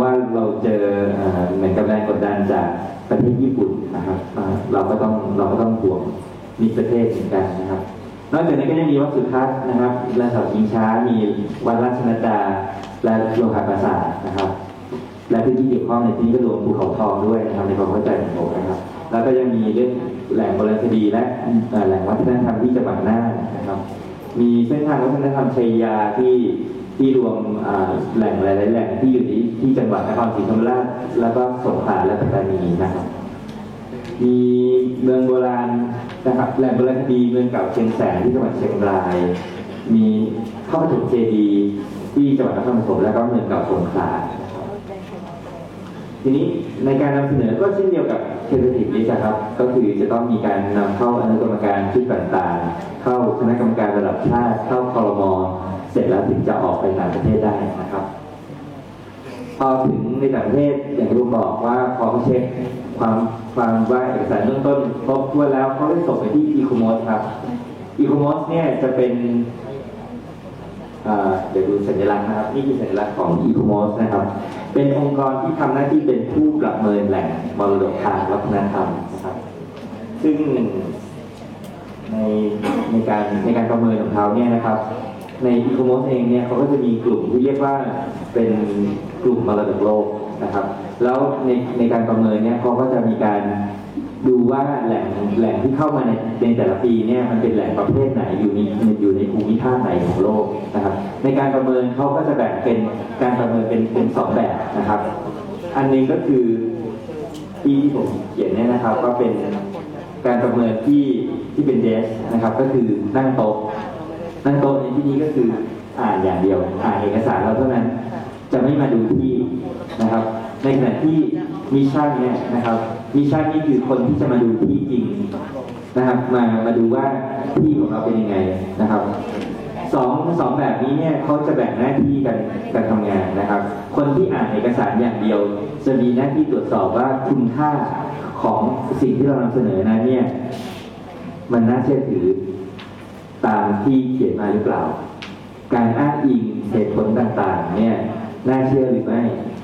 ว่าเราเจอเหมือนกับแรงกดดันจากประเทศญี่ปุ่นนะครับเราก็ต้องเราก็ต้องห่วงมิตรประเทศเหมือนกันนะครับ นอกจากนั้ก็ยังมีวัดสุทัศน์นะครับและสาชิงช้ามีวัดราชนัดาและโลหะปราสาทนะครับ และพื้นที่เกี่ยวข้องในที่นี้ก็รวมภูเขาทองด้วยนะครับในความเข้าใจของผมนะครับ แล้วก็ยังมีเรื่องแหล่งโบราณคดีและแหล่งวัฒนธรรมที่จังหวัดน่านนะครับ มีเส้นทางวัฒนธรรมชัยยาที่ ที่รวมแหล่งหลาย ๆ แหล่งที่อยู่ที่ที่จังหวัดนครศรีธรรมราชแล้วก็สงขลาและปัตตานีนะครับ มีเมืองโบราณนะครับแหล่งโบราณคดีเมืองเก่าเชียงแสนที่จังหวัดเชียงราย มีข้าปฐมเจดีย์ที่จังหวัดนครปฐมแล้วก็เมืองเก่าสงขลาทีนี้ในการนำเสนอก็เช่นเดียวกับเทเลติกนี้นะครับ ก็คือจะต้องมีการนำเข้าอนุกรรมการชุดต่างๆ เข้าคณะกรรมการระดับชาติ เข้าคอรมอ เสร็จแล้วถึงจะออกไปต่างประเทศได้นะครับ พอถึงในต่างประเทศอย่างที่ผมบอกว่าพอเขาเช็คความความว่าเอกสารเบื้องต้นครบถ้วนแล้วเขาได้ส่งไปที่อีคอม c e ครับอีคอม c e เนี่ยจะเป็นเดี๋ยวดูสัญลักษณ์นะครับ นี่คือสัญลักษณ์ของอีคอม c e นะครับ เป็นองค์กรที่ทำหน้าที่เป็นผู้ประเมินแหล่งมรดกทางวัฒนธรรมนะครับ ซึ่งในในการในการประเมินของเขาเนี่ยนะครับ ในอีคอม c e เองเนี่ยเขาก็จะมีกลุ่มที่เรียกว่าเป็นกลุ่มมรดกโลกนะครับ แล้วในในการประเมินเนี่ยเขาก็จะมีการดูว่าแหล่งแหล่งที่เข้ามาในในแต่ละปีเนี่ยมันเป็นแหล่งประเภทไหนอยู่ในอยู่ในภูมิภาคไหนของโลกนะครับ ในการประเมินเขาก็จะแบ่งเป็นการประเมินเป็นเป็นสองแบบนะครับ อันหนึงก็คือที่ที่ผมเขียนเนี่ยนะครับ ก็เป็นการประเมินที่ที่เป็นเดสนะครับ ก็คือนั่งโต๊ะ นั่งโต๊ะในที่นี้ก็คืออ่านอย่างเดียว อ่านเอกสารเราเท่านั้น จะไม่มาดูที่นะครับ ในขณะที่มิชชั่นเนี่ยนะครับมิชชั่นนี่คือคนที่จะมาดูที่จริงนะครับ มามาดูว่าที่ของเราเป็นยังไงนะครับสองสองแบบนี้เนี่ยเขาจะแบ่งหน้าที่กันการทำงานนะครับ คนที่อ่านเอกสารอย่างเดียว จะมีหน้าที่ตรวจสอบว่าคุณค่าของสิ่งที่เรานำเสนอนั้นเนี่ย มันน่าเชื่อถือ ตามที่เขียนมาหรือเปล่า การอ้างอิงเหตุผลต่างๆ เนี่ยน่าเชื่อหรือไม่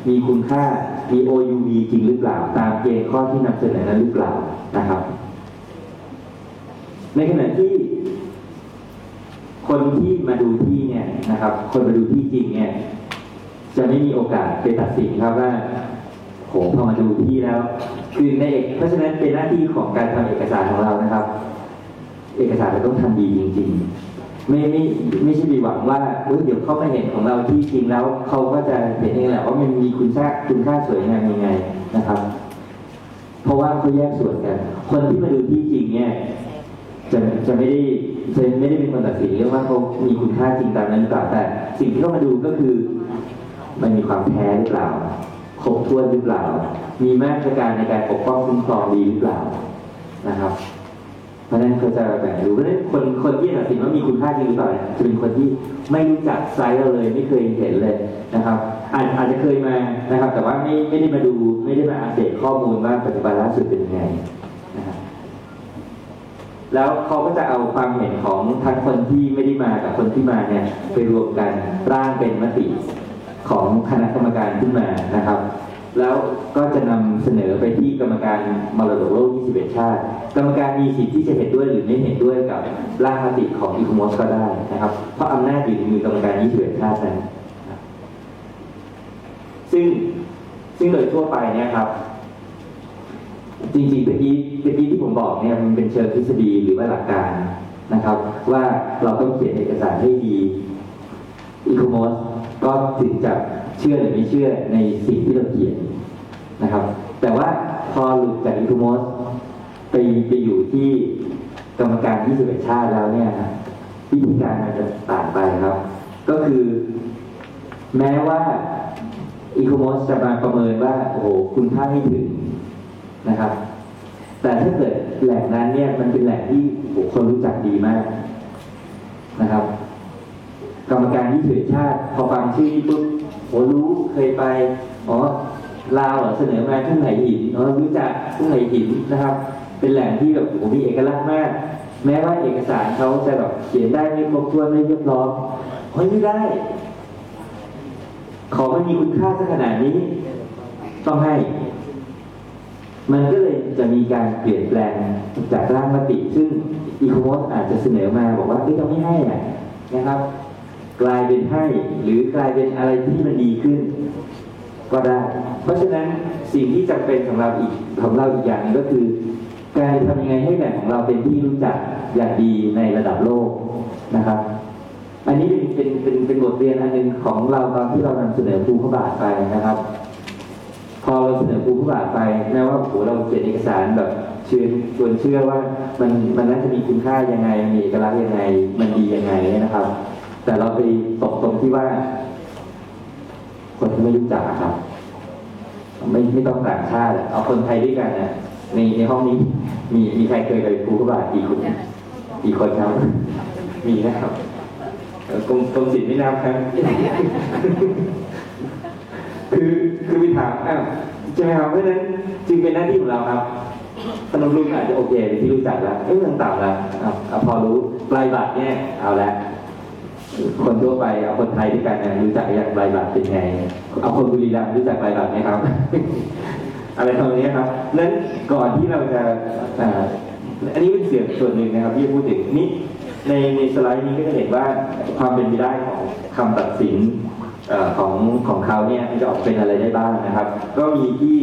มีคุณค่า มี OUV จริงหรือเปล่า ตามเกณฑ์ข้อที่นำเสนอนั้นหรือเปล่านะครับ ในขณะที่ คนที่มาดูที่เนี่ยนะครับ คนมาดูที่จริงเนี่ยจะไม่มีโอกาสไปตัดสินครับว่าโหพอมาดูที่แล้ว คือในเอกเพราะฉะนั้นเป็นหน้าที่ของการทำเอกสารของเรานะครับ เอกสารเราต้องทำดีจริง ๆ ไม่ไม่ไม่ใช่ไปหวังว่าเฮ้ยเดี๋ยวเขามาเห็นของเราที่จริงแล้วเขาก็จะเห็นเองแหละว่ามันมีคุณค่าคุณค่าสวยงามยังไงนะครับ เพราะว่าเขาแยกส่วนกัน คนที่มาดูที่จริงเนี่ยจะจะไม่ได้จะไม่ได้เป็นคนตัดสินเรื่องว่าเขามีคุณค่าจริงตามนั้นหรือเปล่าแต่ สิ่งที่เขามาดูก็คือ มันมีความแท้หรือเปล่าครบถ้วนหรือเปล่า มีมาตรการในการปกป้องคุ้มครองดีหรือเปล่านะครับ เพราะนั้นเขาจะแบ่งดูเพราะฉะนั้นคนคนที่ตัดสินว่ามีคุณค่าจริงหรือเปล่าเนี่ยจะเป็นคนที่ไม่รู้จักไซต์เราเลยไม่เคยเห็นเลยนะครับอาจอาจจะเคยมานะครับ แต่ว่าไม่ไม่ได้มาดูไม่ได้มาอัปเดตข้อมูลว่าปัจจุบันล่าสุดเป็นยังไงนะครับแล้วเขาก็จะเอาความเห็นของทั้งคนที่ไม่ได้มากับคนที่มาเนี่ยไปรวมกันร่างเป็นมติของคณะกรรมการขึ้นมานะครับ แล้วก็จะนำเสนอไปที่กรรมการมรดกโลก 21 ชาติ กรรมการมีสิทธิ์ที่จะเห็นด้วยหรือไม่เห็นด้วยกับร่างมติของอีคโมสก็ได้นะครับ เพราะอำนาจอยู่ในมือกรรมการ 21 ชาตินั้นซึ่งซึ่งโดยทั่วไปเนี่ยครับ จริงๆเมื่อกี้เมื่อกี้ที่ผมบอกเนี่ยมันเป็นเชิงทฤษฎีหรือว่าหลักการนะครับ ว่าเราต้องเขียนเอกสารให้ดีอีคมเมิร์ซก็ถึงจะ เชื่อหรือไม่เชื่อในสิ่งที่เราเขียนนะครับ แต่ว่าพอหลุดจากอีคอมเมิร์ซไปไปอยู่ที่กรรมการ21ชาติแล้วเนี่ยวิธีการมันจะต่างไปครับ ก็คือ แม้ว่าอีคอมเมิร์ซจะมาประเมินว่า โอ้โหคุณค่าไม่ถึงนะครับ แต่ถ้าเกิดแหล่งนั้นเนี่ย มันเป็นแหล่งที่โอ้คนรู้จักดีมากนะครับ กรรมการที่ถือชาติ พอฟังชื่อปุ๊บ โหรู้เคยไปอ๋อลาวเสนอมาทุ่งไหหินอ๋อรู้จักทุ่งไหหินนะครับ เป็นแหล่งที่แบบโอ้มีเอกลักษณ์มาก แม้ว่าเอกสารเขาจะแบบเขียนได้ไม่ครบถ้วนไม่เรียบร้อยเฮ้ยไม่ได้ ของมันมีคุณค่าสักขนาดนี้ ต้องให้ มันก็เลยจะมีการเปลี่ยนแปลงจากร่างมติ ซึ่งอีโคโมสอาจจะเสนอมาบอกว่าเอ้ยเราไม่ให้อะนะครับ กลายเป็นให้หรือกลายเป็นอะไรที่มันดีขึ้น ก็ได้ เพราะฉะนั้นสิ่งที่จำเป็นของเราอีกของเราอีกอย่างนึงก็คือ การทำยังไงให้แหล่งของเราเป็นที่รู้จักอย่างดีในระดับโลกนะครับ อันนี้เป็นเป็นเป็นเป็นบทเรียนอันหนึ่งของเราตอนที่เรานำเสนอภูเขาบาทไปนะครับ พอเราเสนอภูเขาบาทไปแม้ว่าโอ้โหเราเขียนเอกสารแบบเชิญชวนเชื่อว่ามันมันน่าจะมีคุณค่ายังไงมีเอกลักษณ์ยังไง มันดียังไงนะครับ แต่เราไปตกตรงที่ว่า คนที่ไม่รู้จักครับ ไม่ไม่ต้องต่างชาติอะเอาคนไทยด้วยกันนะในในห้องนี้ มีมีใครเคยไปภูเขาบาทกี่คนกี่คนครับ มีนะครับกรมกรมศิลป์ไม่นับครับ คือคือไปถามอ้าวใช่ไหมครับเพราะฉะนั้นจึงเป็นหน้าที่ของเราครับพนมรุ้งอาจจะโอเคเป็นที่รู้จักแล้วเอ้ยเมืองต่ำแล้วอะอะพอรู้ปลายบัตรเนี่ยเอาละ คนทั่วไปเอาคนไทยด้วยกันเนี่ยรู้จักอย่างปลายบัตรเป็นไง เอาคนบุรีรัมย์รู้จักปลายบัตรไหมครับ อะไรทำนองนี้ครับนั้นก่อนที่เราจะอ่าอันนี้เป็นเสียงส่วนหนึ่งนะครับที่จะพูดถึงนี่ในในสไลด์นี้ก็จะเห็นว่าความเป็นไปได้ของคำตัดสินของของเขาเนี่ยมันจะออกเป็นอะไรได้บ้างนะครับ ก็มีที่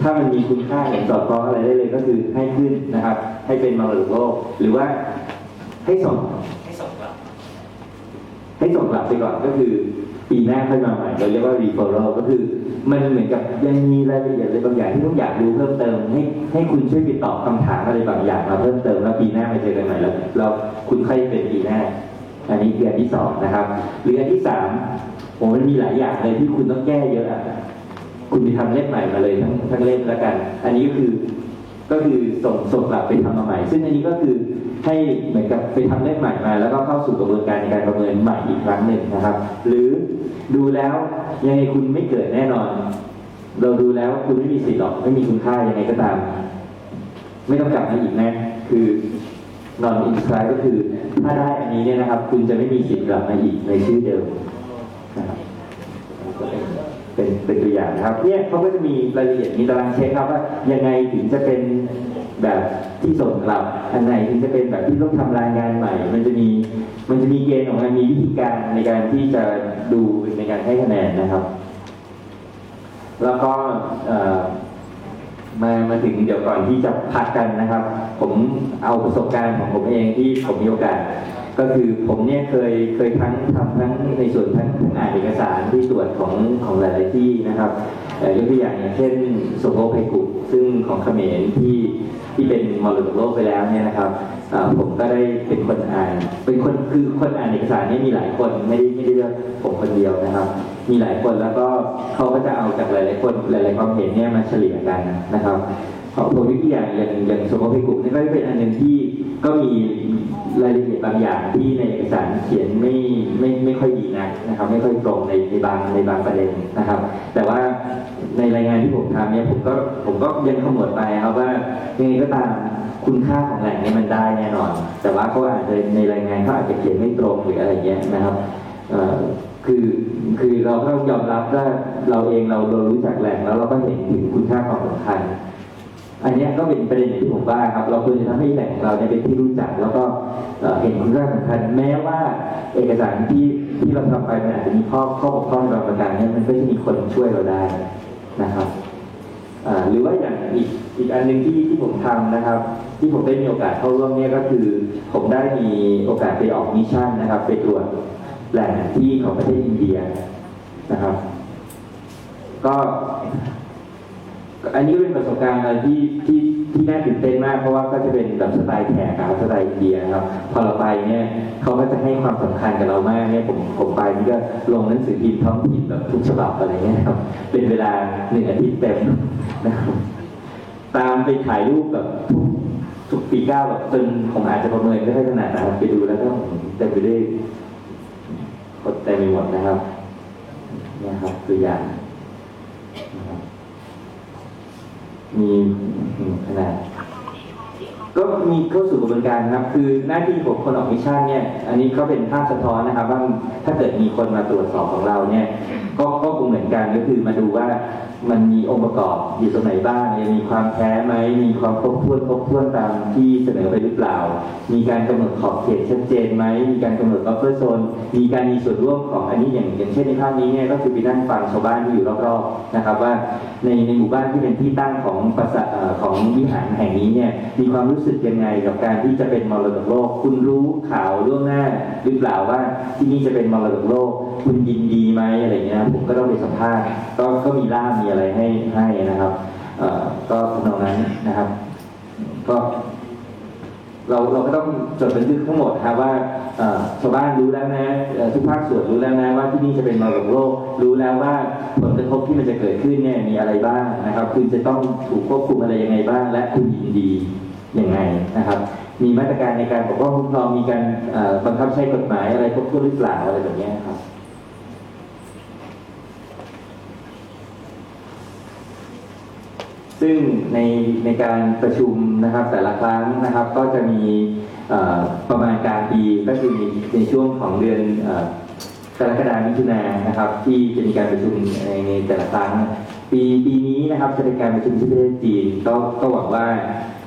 ถ้ามันมีคุณค่าอย่างสอดคล้องอะไรได้เลยก็คือให้ขึ้นนะครับ ให้เป็นมรดกโลกหรือว่าให้ส่ง ให้ส่งกลับไปก่อนก็คือ ปีหน้าค่อยมาใหม่เราเรียกว่า referral ก็คือ มันเหมือนกับยังมีรายละเอียดอะไรบางอย่างที่ต้องอยากรู้เพิ่มเติม ให้ให้คุณช่วยไปตอบคำถามอะไรบางอย่างมาเพิ่มเติมแล้วปีหน้ามาเจอกันใหม่แล้วเราคุณค่อยเป็นปีหน้า อันนี้คืออันที่สองนะครับหรืออันที่สามผมมันมีหลายอย่างเลยที่คุณต้องแก้เยอะอะคุณไปทำเล่มใหม่มาเลยทั้งทั้งเล่มแล้วกัน อันนี้ก็คือก็คือส่งส่งกลับไปทำมาใหม่ ซึ่งอันนี้ก็คือ ให้เหมือนกับไปทำเล่มใหม่มา แล้วก็เข้าสู่กระบวนการในการประเมินใหม่อีกครั้งหนึ่งนะครับ หรือดูแล้วยังไงคุณไม่เกิดแน่นอน เราดูแล้วคุณไม่มีสิทธิ์หรอกไม่มีคุณค่ายังไงก็ตาม ไม่ต้องกลับมาอีกนะคือนอนอินสไ i ก็คือถ้าได้อันนี้เนี่ยนะครับ คุณจะไม่มีสิทธิ์กลับมาอีกในชื่อเดิมนะครับเป็นเป็นตัวอย่างนะครับเนี่ยเขาก็จะมีรายละเอียดมีตารางเช็คครับว่ายังไงถึงจะเป็น แบบที่ส่งกลับ อันไหนถึงจะเป็นแบบที่ต้องทำรายงานใหม่ มันจะมีมันจะมีเกณฑ์ของมันมีวิธีการในการที่จะดูในการให้คะแนนนะครับ แล้วก็มามาถึงเดี๋ยวก่อนที่จะพักกันนะครับ ผมเอาประสบการณ์ของผมเองที่ผมมีโอกาสก็คือผมเนี่ยเคยเคยทั้งทำทั้งในส่วนทั้งทั้งอ่านเอกสารที่ตรวจของของหลาย ๆ ที่นะครับ ยกตัวอย่างอย่างเช่นสมโภไพกุซึ่งของเขมรที่ที่เป็นมรดกโลกไปแล้วเนี่ยนะครับผมก็ได้เป็นคนอ่าน เป็นคนคือคนอ่านเอกสารนี่มีหลายคนไม่ได้ไม่ได้เลือกผมคนเดียวนะครับ มีหลายคนแล้วก็เขาก็จะเอาจากหลายๆคนหลายๆความเห็นเนี่ยมาเฉลี่ยกันนะครับของผมยกตัวอย่างอย่างอย่างสมมติกลุ่มนี่ก็เป็นอันหนึ่งที่ก็มีรายละเอียดบางอย่างที่ในเอกสารเขียนไม่ไม่ไม่ค่อยดีนักนะครับ ไม่ค่อยตรงในในบางในบางประเด็นนะครับ แต่ว่า ในรายงานที่ผมทำเนี่ยผมก็ผมก็ยังขมวดไปครับว่ายังไงก็ตามคุณค่าของแหล่งนี้มันได้แน่นอน แต่ว่าเขาอาจจะในรายงานเขาอาจจะเขียนไม่ตรงหรืออะไรเงี้ยนะครับคือคือเราก็ต้องยอมรับว่าเราเองเราเรารู้จักแหล่งแล้วเราก็เห็นถึงคุณค่าความสำคัญอันนี้ก็เป็นประเด็นที่ผมว่าครับ เราควรจะทำให้แหล่งของเราเนี่ยเป็นที่รู้จัก แล้วก็เอ่อเห็นคุณค่าสำคัญแม้ว่าเอกสารที่ที่เราทำไปมันอาจจะมีข้อข้อบกพร่องบางประการเนี่ยมันก็จะมีคนช่วยเราได้ นะครับหรือว่าอย่างอีกอีกอันหนึ่งที่ที่ผมทำนะครับ ที่ผมได้มีโอกาสเข้าร่วมเนี่ยก็คือ ผมได้มีโอกาสไปออกมิชชั่นนะครับ ไปตรวจแหล่งที่ของประเทศอินเดียนะครับ ก็ อันนี้เป็นประสบการณ์อะไรที่ที่ที่น่าตื่นเต้นมากเพราะว่าก็จะเป็นแบบสไตล์แขกครับสไตล์อินเดียครับพอเราไปเนี่ยเขาก็จะให้ความสำคัญกับเรามากเนี่ยผมผมไปนี่ก็ลงหนังสือพิมพ์ท้องถิ่นแบบทุกฉบับอะไรเงี้ยครับเป็นเวลาหนึ่งอาทิตย์เต็มนะครับตามไปถ่ายรูปแบบทุกทุกปีเก้าแบบจนผมอาจจะประเมินไม่ค่อยถนัดนะครับไปดูแล้วก็เต็มไปด้วยคนเต็มไปหมดนะครับเนี่ยครับตัวอย่างนะครับ มีขนาดก็มีเข้าสู่กระบวนการครับ คือหน้าที่ของคนออกมิชชั่นเนี่ย อันนี้ก็เป็นภาพสะท้อนนะครับ ว่าถ้าเกิดมีคนมาตรวจสอบของเราเนี่ย ก็ก็คงเหมือนกันก็คือมาดูว่า มันมีองค์ประกอบอยู่ตรงไหนบ้างมีความแพ้ไหมมีความครบถ้วนครบถ้วนตามที่เสนอไปหรือเปล่า มีการกำหนดขอบเขตชัดเจนไหมมีการกำหนดบัฟเฟอร์โซนมีการมีส่วนร่วมของอันนี้อย่างอย่างเช่นในภาพนี้เนี่ยก็คือไปนั่งฟังชาวบ้านที่อยู่รอบๆนะครับว่าในในหมู่บ้านที่เป็นที่ตั้งของประสาของวิหารแห่งนี้เนี่ยมีความรู้สึกยังไงกับการที่จะเป็นมรดกโลก คุณรู้ข่าวล่วงหน้าหรือเปล่าว่าที่นี่จะเป็นมรดกโลก คุณยินดีไหมอะไรเงี้ยผมก็ต้องไปสัมภาษณ์ก็ก็มีล่ามมีอะไรให้ให้นะครับเอ่อก็ทำนองนั้นนะครับ ก็เราเราก็ต้องจดบันทึกทั้งหมดครับว่าชาวบ้านรู้แล้วนะเอ่อทุกภาคส่วนรู้แล้วนะว่าที่นี่จะเป็นมรดกโลก รู้แล้วว่าผลกระทบที่มันจะเกิดขึ้นเนี่ยมีอะไรบ้างนะครับ คุณจะต้องถูกควบคุมอะไรยังไงบ้าง และคุณยินดียังไงนะครับ มีมาตรการในการปกป้องคุ้มครองมีการบังคับใช้กฎหมายอะไรครบถ้วนหรือเปล่าอะไรแบบเนี้ยครับ ซึ่งในในการประชุมนะครับแต่ละครั้งนะครับก็จะมีประมาณกลารปีก็คือในช่วงของเดือนเอ่อกรกฎาคมมิถุนายนนะครับ ที่จะมีการประชุมในในแต่ละครั้ง ปีปีนี้นะครับจะเป็นการประชุมที่ประเทศจีนก็ก็หวังว่า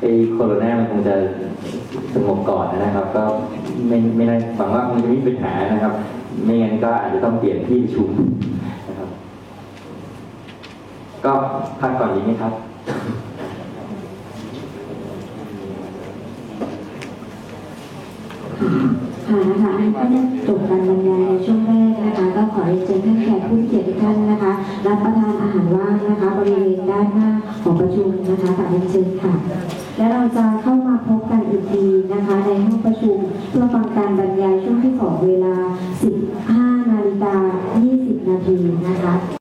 ไอ้โควิดมันคงจะสงบก่อนนะครับ ก็ไม่ไม่ได้หวังว่าคงจะไม่มีปัญหานะครับ ไม่งั้นก็อาจจะต้องเปลี่ยนที่ประชุมนะครับ ก็พักก่อนดีไหมครับ ค่ะนะคะอันก็ได้จบการบรรยายในช่วงแรกนะคะ ก็ขอเชิญท่านแขกผู้มีเกียรติท่านนะคะ รับประทานอาหารว่างนะคะ บริเวณด้านหน้าของประชุมนะคะกับเรียนเชิญค่ะ และเราจะเข้ามาพบกันอีกทีนะคะ ในห้องประชุมเพื่อฟังการบรรยายช่วงที่สองเวลา 15 นาฬิกา 20 นาทีนะคะ